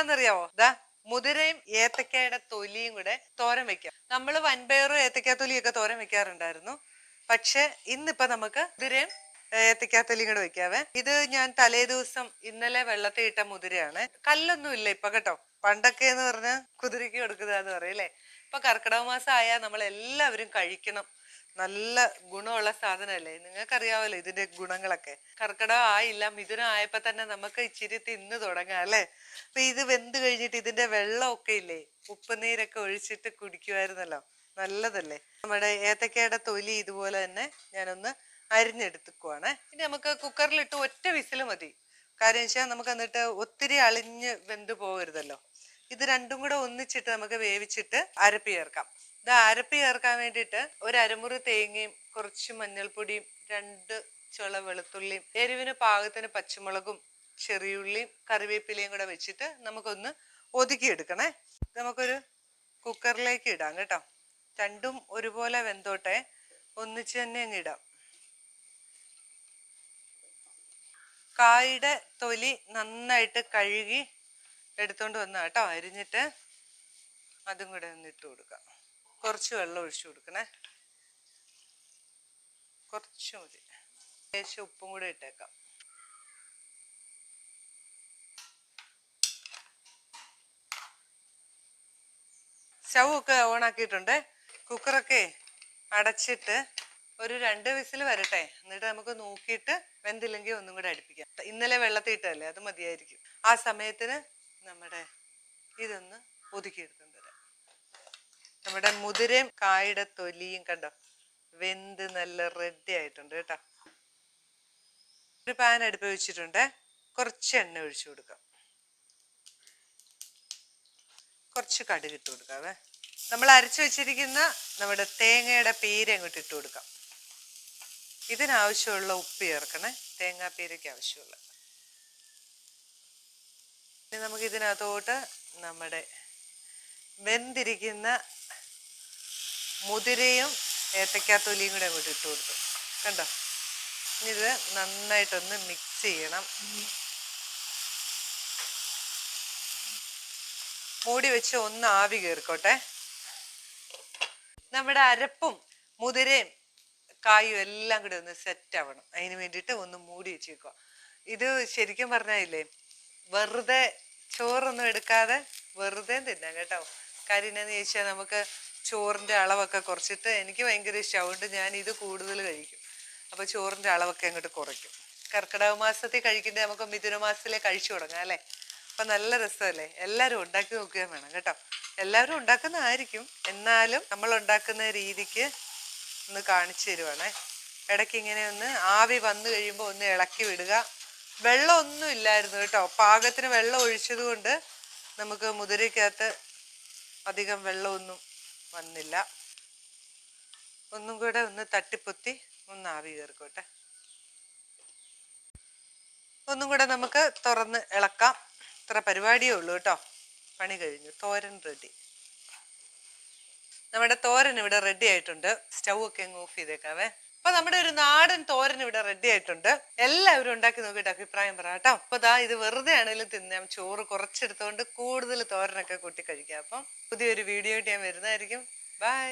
എന്താണെന്നറിയാവോ? ദാ മുതിരയും ഏത്തക്കയുടെ തൊലിയും കൂടെ തോരൻ വെക്കാം. നമ്മൾ വൻപയറും ഏത്തക്കാ തൊലിയൊക്കെ തോരൻ വെക്കാറുണ്ടായിരുന്നു. പക്ഷെ ഇന്നിപ്പോ നമുക്ക് മുതിരയും ഏത്തക്കാ തൊലിയും കൂടെ വെക്കാവേ. ഇത് ഞാൻ തലേ ദിവസം ഇന്നലെ വെള്ളത്തിൽ ഇട്ട മുതിരയാണ്. കല്ലൊന്നും ഇല്ല ഇപ്പൊ കേട്ടോ. പണ്ടൊക്കെ എന്ന് പറഞ്ഞാൽ കുതിരയ്ക്ക് പറയും പറയല്ലേ ഇപ്പൊ കർക്കിടക മാസം ആയാൽ നമ്മൾ എല്ലാവരും കഴിക്കണം. നല്ല ഗുണമുള്ള സാധനമല്ലേ? നിങ്ങൾക്കറിയാവല്ലോ ഇതിന്റെ ഗുണങ്ങളൊക്കെ. കർക്കിടകം ആയില്ല മിഥുനം ആയപ്പോ തന്നെ നമുക്ക് ഇച്ചിരി തിന്ന് തുടങ്ങാം അല്ലേ? അപ്പൊ ഇത് വെന്ത് കഴിഞ്ഞിട്ട് ഇതിന്റെ വെള്ളമൊക്കെ ഇല്ലേ? ഉപ്പുനീരൊക്കെ ഒഴിച്ചിട്ട് കുടിക്കുമായിരുന്നല്ലോ നല്ലതല്ലേ? നമ്മുടെ ഏത്തക്കയുടെ തൊലി ഇതുപോലെ തന്നെ ഞാനൊന്ന് അരിഞ്ഞെടുത്തുക്കുവാണ്. ഇനി നമുക്ക് കുക്കറിലിട്ട് ഒറ്റ വിസിൽ മതി. കാര്യം വെച്ചാൽ നമുക്ക് എന്നിട്ട് ഒത്തിരി അളിഞ്ഞ് വെന്ത് പോകരുതല്ലോ. ഇത് രണ്ടും കൂടെ ഒന്നിച്ചിട്ട് നമുക്ക് വേവിച്ചിട്ട് അരപ്പ് ചേർക്കാം. ഇത് അരപ്പ് ചേർക്കാൻ വേണ്ടിയിട്ട് ഒരു അരമുറി തേങ്ങയും കുറച്ച് മഞ്ഞൾപ്പൊടിയും രണ്ട് ചുള വെളുത്തുള്ളിയും എരിവിന് പാകത്തിന് പച്ചമുളകും ചെറിയുള്ളിയും കറിവേപ്പിലയും കൂടെ വെച്ചിട്ട് നമുക്കൊന്ന് ഒതുക്കിയെടുക്കണേ. നമുക്കൊരു കുക്കറിലേക്ക് ഇടാം കേട്ടോ. രണ്ടും ഒരുപോലെ വെന്തോട്ടെ. ഒന്നിച്ച് തന്നെ അങ്ങ് ഇടാം. കായുടെ തൊലി നന്നായിട്ട് കഴുകി എടുത്തോണ്ട് വന്ന കേട്ടോ. അരിഞ്ഞിട്ട് അതും കൂടെ ഒന്ന് ഇട്ട് കൊടുക്കാം. കുറച്ച് വെള്ളം ഒഴിച്ചു കൊടുക്കണേ. കുറച്ച് മതി. ലേശം ഉപ്പും കൂടെ ഇട്ടേക്കാം. ഒക്കെ ഓൺ ആക്കിയിട്ടുണ്ട്. കുക്കറൊക്കെ അടച്ചിട്ട് ഒരു രണ്ട് വിസിൽ വരട്ടെ. എന്നിട്ട് നമുക്ക് നോക്കിയിട്ട് വെന്തില്ലെങ്കിൽ ഒന്നും കൂടെ അടുപ്പിക്കാം. ഇന്നലെ വെള്ളത്തിൽ ഇട്ടല്ലേ അത് മതിയായിരിക്കും. ആ സമയത്തിന് നമ്മുടെ ഇതൊന്ന് ഒതുക്കിയെടുത്തുകൊണ്ട് വരാം നമ്മുടെ മുതിരയും കായുടെ തൊലിയും കണ്ടോ? വെന്ത് നല്ല റെഡി ആയിട്ടുണ്ട് കേട്ടോ. ഒരു പാൻ അടുപ്പ് വെച്ചിട്ടുണ്ട്. കുറച്ച് എണ്ണ ഒഴിച്ചു കൊടുക്കാം. കുറച്ച് കടുക് ഇട്ട് കൊടുക്കാവേ നമ്മൾ അരച്ചു വെച്ചിരിക്കുന്ന നമ്മുടെ തേങ്ങയുടെ പേര് അങ്ങോട്ട് ഇട്ട് കൊടുക്കാം. ഇതിനാവശ്യമുള്ള ഉപ്പ് ചേർക്കണേ തേങ്ങാപ്പീരയ്ക്ക് ആവശ്യമുള്ള. ഇനി നമുക്ക് ഇതിനകത്തോട്ട് നമ്മുടെ വെന്തിരിക്കുന്ന മുതിരയും ഏത്തക്കാത്തൊലിയും കൂടെ അങ്ങോട്ട് ഇട്ട് കൊടുത്തു. കണ്ടോ? ഇനി ഇത് നന്നായിട്ടൊന്ന് മിക്സ് ചെയ്യണം. മൂടി വെച്ച് ഒന്ന് ആവി കയറിക്കോട്ടെ നമ്മുടെ അരപ്പും മുതിരയും കായും എല്ലാം കൂടി ഒന്ന് സെറ്റ് ആവണം. അതിന് വേണ്ടിയിട്ട് ഒന്ന് മൂടി വെച്ചേക്കുക. ഇത് ശരിക്കും പറഞ്ഞില്ലേ വെറുതെ ചോറൊന്നും എടുക്കാതെ വെറുതെ തിന്നാം കേട്ടോ. കാര്യം എന്നാന്ന് ചോദിച്ചാൽ നമുക്ക് ചോറിന്റെ അളവൊക്കെ കുറച്ചിട്ട് എനിക്ക് ഭയങ്കര ഇഷ്ടം. അതുകൊണ്ട് ഞാൻ ഇത് കൂടുതൽ കഴിക്കും. അപ്പോൾ ചോറിന്റെ അളവൊക്കെ അങ്ങോട്ട് കുറയ്ക്കും. കർക്കിടക മാസത്തിൽ കഴിക്കേണ്ടത് നമുക്ക് മിഥുന മാസത്തിലെ കഴിച്ചു തുടങ്ങാം അല്ലേ? അപ്പം നല്ല രസമല്ലേ? എല്ലാവരും ഉണ്ടാക്കി നോക്കുകയും വേണം കേട്ടോ. എല്ലാവരും ഉണ്ടാക്കുന്നതായിരിക്കും. എന്നാലും നമ്മൾ ഉണ്ടാക്കുന്ന രീതിക്ക് ഒന്ന് കാണിച്ചു തരുവാണേ. ഇടയ്ക്ക് ഇങ്ങനെ ഒന്ന് ആവി വന്നു കഴിയുമ്പോൾ ഒന്ന് ഇളക്കി വിടുക. വെള്ളമൊന്നും ഇല്ലായിരുന്നു കേട്ടോ. പാകത്തിന് വെള്ളം ഒഴിച്ചത് കൊണ്ട് നമുക്ക് മുതിരയ്ക്കകത്ത് അധികം വെള്ളമൊന്നും വന്നില്ല. ഒന്നും കൂടെ ഒന്ന് തട്ടിപ്പൊത്തി ഒന്ന് ആവി കയറിക്കോട്ടെ. ഒന്നും കൂടെ നമുക്ക് തുറന്ന് ഇളക്കാം. ഇത്ര പരിപാടിയേ ഉള്ളൂ കേട്ടോ. പണി കഴിഞ്ഞു. തോരൻ റെഡി. നമ്മുടെ തോരൻ ഇവിടെ റെഡി ആയിട്ടുണ്ട്. സ്റ്റൗ ഒക്കെ അങ്ങ് ഓഫ് ചെയ്തേക്കാവേ. അപ്പൊ നമ്മുടെ ഒരു നാടൻ തോരൻ ഇവിടെ റെഡി ആയിട്ടുണ്ട്. എല്ലാവരും ഉണ്ടാക്കി നോക്കിയിട്ട് അഭിപ്രായം പറ കേട്ടോ. അപ്പൊ ദാ ഇത് വെറുതെ ആണെങ്കിലും തിന്നാം ചോറ് കുറച്ചെടുത്തോണ്ട് കൂടുതൽ തോരനൊക്കെ കൂട്ടി കഴിക്കാം. അപ്പം പുതിയൊരു വീഡിയോ ആയിട്ട് ഞാൻ വരുന്നതായിരിക്കും. ബൈ